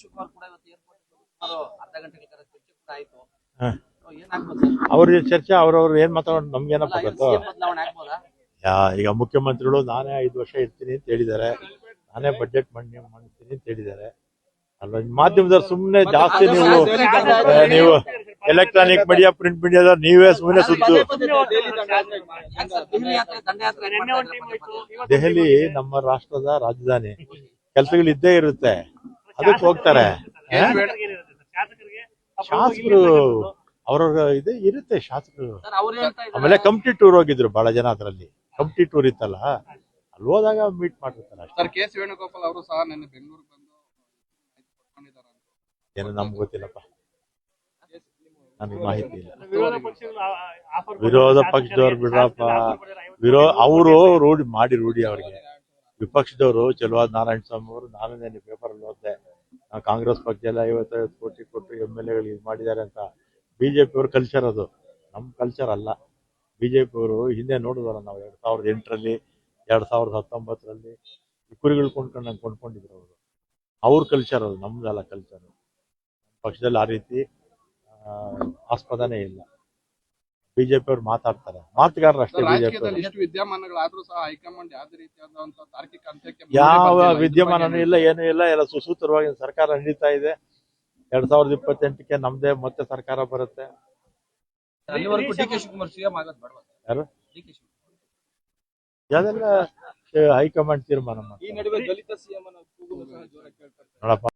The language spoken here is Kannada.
ಶಿವಕುಮಾರ್ ಕೂಡ ಇವತ್ತು ಏರ್ಪೋರ್ಟ್ ಸುಮಾರು ಅರ್ಧ ಗಂಟೆಗಳ ಕಾಲ ಚರ್ಚೆ ಕೂಡ ಆಯ್ತು. ಹ. So, ಏನಾಗ್ಬೋದು ಸರ್? ಅವ್ರ ಚರ್ಚೆ ಅವ್ರವ್ರು ಏನ್ ಮಾತಾಡೋದು ನಮ್ಗೇನಪ್ಪ ಅಲ್ಲ, ಗೊತ್ತೋ? CM ಬದಲಾವಣೆ ಆಗ್ಬೋದಾ? ಯಾ- ಈಗ ಮುಖ್ಯಮಂತ್ರಿಗಳು ನಾನೇ ಐದು ವರ್ಷ ಇರ್ತೀನಿ ಅಂತ ಹೇಳಿದ್ದಾರೆ. ನಾನೇ ಬಜೆಟ್ ಮಂಡನೆ ಮಾಡ್ತೀನಿ ಅಂತ ಹೇಳಿದ್ದಾರೆ. ಅಲ್ಲ ಮಾಧ್ಯಮದವ್ರು ಸುಮ್ಮನೆ ಜಾಸ್ತಿ ನೀವು ನೀವು ಎಲೆಕ್ಟ್ರಾನಿಕ್ ಮೀಡಿಯಾ ಪ್ರಿಂಟ್ ಮೀಡಿಯಾದ ನೀವೇ ಸುಮ್ಮನೆ ಸುದ್ದು. ಯಾಕ್ ಸರ್? ದೆಹಲಿ ಯಾತ್ರೆ ದಂಡಯಾತ್ರೆ ಯಾಕ್ ಮಾಡ್ತಾ ಇದ್ದಾರೆ ಪದೇ ಪದೇ? ದೆಹಲಿ ನಮ್ಮ ರಾಷ್ಟ್ರದ ರಾಜಧಾನಿ. ಕೆಲಸಗಳು ಇದ್ದೇ ಇರುತ್ತೆ. ಅದಕ್ಕೆ ಹೋಗ್ತಾರೆ? ಶಾಸಕರು ಅವ್ರವ್ರ ಇದು ಇರುತ್ತೆ ಶಾಸಕರು ಸರ್ ಅವ್ರು ಹೇಳ್ತಾ ಇದ್ದಾರೆ ಆಮೇಲೆ ಕಂಪ್ಟಿ ಟೂರ್ ಹೋಗಿದ್ರು ಬಹಳ ಜನ ಅದ್ರಲ್ಲಿ ಕಂಪ್ಟಿ ಟೂರ್ ಇತ್ತಲ್ಲ ಅಲ್ಲಿ ಹೋದಾಗ ಮೀಟ್ ಮಾಡಿರ್ತಾರೆ ಸರ್ ಕೆ ಸಿ ವೇಣುಗೋಪಾಲ್ ಅವರು ಸಹ ನಿನ್ನೆ ಬೆಂಗಳೂರಿಗೆ ಬಂದು. ಏನು ನಮ್ಗೆ ಗೊತ್ತಿಲ್ಲಪ್ಪ ನನಗೆ ಮಾಹಿತಿ ಇಲ್ಲ ವಿರೋಧ ಪಕ್ಷದವ್ರು ಬಿಡ್ರಪ್ಪ ವಿರೋ ಅವರು ರೂಢಿ ಮಾಡಿ ರೂಢಿ ಅವ್ರಿಗೆ ವಿಪಕ್ಷದವರು ಚೆಲುವಾದ ನಾರಾಯಣ ಸ್ವಾಮಿ ಅವರು, ನಾನು ನೆನ್ನೆ ಪೇಪರ್ ಅಲ್ಲಿ ಓದಿದೆ ಕಾಂಗ್ರೆಸ್ ಪಕ್ಷ ಎಲ್ಲ ಐವತ್ತೈವತ್ತು ಕೋಟಿ ಕೊಟ್ಟು ಎಂ ಎಲ್ ಎಗಳು ಇದು ಮಾಡಿದ್ದಾರೆ ಅಂತ. ಬಿಜೆಪಿ ಅವ್ರ ಕಲ್ಚರ್ ಅದು. ನಮ್ಮ ಕಲ್ಚರ್ ಅಲ್ಲ. ಬಿಜೆಪಿ ಅವರು ಹಿಂದೆ ನೋಡಿದ್ವಲ್ಲ ನಾವು ಎರಡ್ ಸಾವಿರದ ಎಂಟರಲ್ಲಿ, ಎರಡ್ ಸಾವಿರದ ಹತ್ತೊಂಬತ್ತರಲ್ಲಿ ಕುರಿಗಳು ಕೊಂಡ್ಕೊಂಡು ಕೊಂಡ್ಕೊಂಡಿದ್ರು ಅವರು. ಅವ್ರ ಕಲ್ಚರ್ ಅದು, ನಮ್ದಲ್ಲ ಕಲ್ಚರ್ ಪಕ್ಷದಲ್ಲಿ ಆ ರೀತಿ ಆಸ್ಪದನೇ ಇಲ್ಲ. ಬಿಜೆಪಿ ಅವ್ರು ಮಾತಾಡ್ತಾರೆ. ಮಾತುಗಾರರು ಅಷ್ಟೇ ಬಿಜೆಪಿ ವಿದ್ಯಮಾನಗಳಾದ್ರೂ ಸಹ ಹೈಕಮಾಂಡ್ ಯಾವ್ದೇ ರೀತಿಯಾದಂತಹ ತಾರ್ಕಿಕ ಅಂತ್ಯಕ್ಕೆ ಮುಂದೆ ಯಾವ ವಿದ್ಯಮಾನ ವಿದ್ಯಮಾನನೂ ಇಲ್ಲ ಏನೂ ಇಲ್ಲ ಎಲ್ಲ ಸುಸೂತ್ರವಾಗಿ ಸರ್ಕಾರ ನಡೀತಾ ಇದೆ. ಎರಡ್ ಸಾವಿರದ ಇಪ್ಪತ್ತೆಂಟಕ್ಕೆ ನಮ್ದೇ ಮತ್ತೆ ಸರ್ಕಾರ ಬರುತ್ತೆ. ಯಾವ್ದೆಲ್ಲ ಯಾರು? ಅದೆಲ್ಲ ಹೈಕಮಾಂಡ್ ತೀರ್ಮಾನ ಈ ಮಾಡ್ತಾರೆ ನೋಡಪ್ಪ.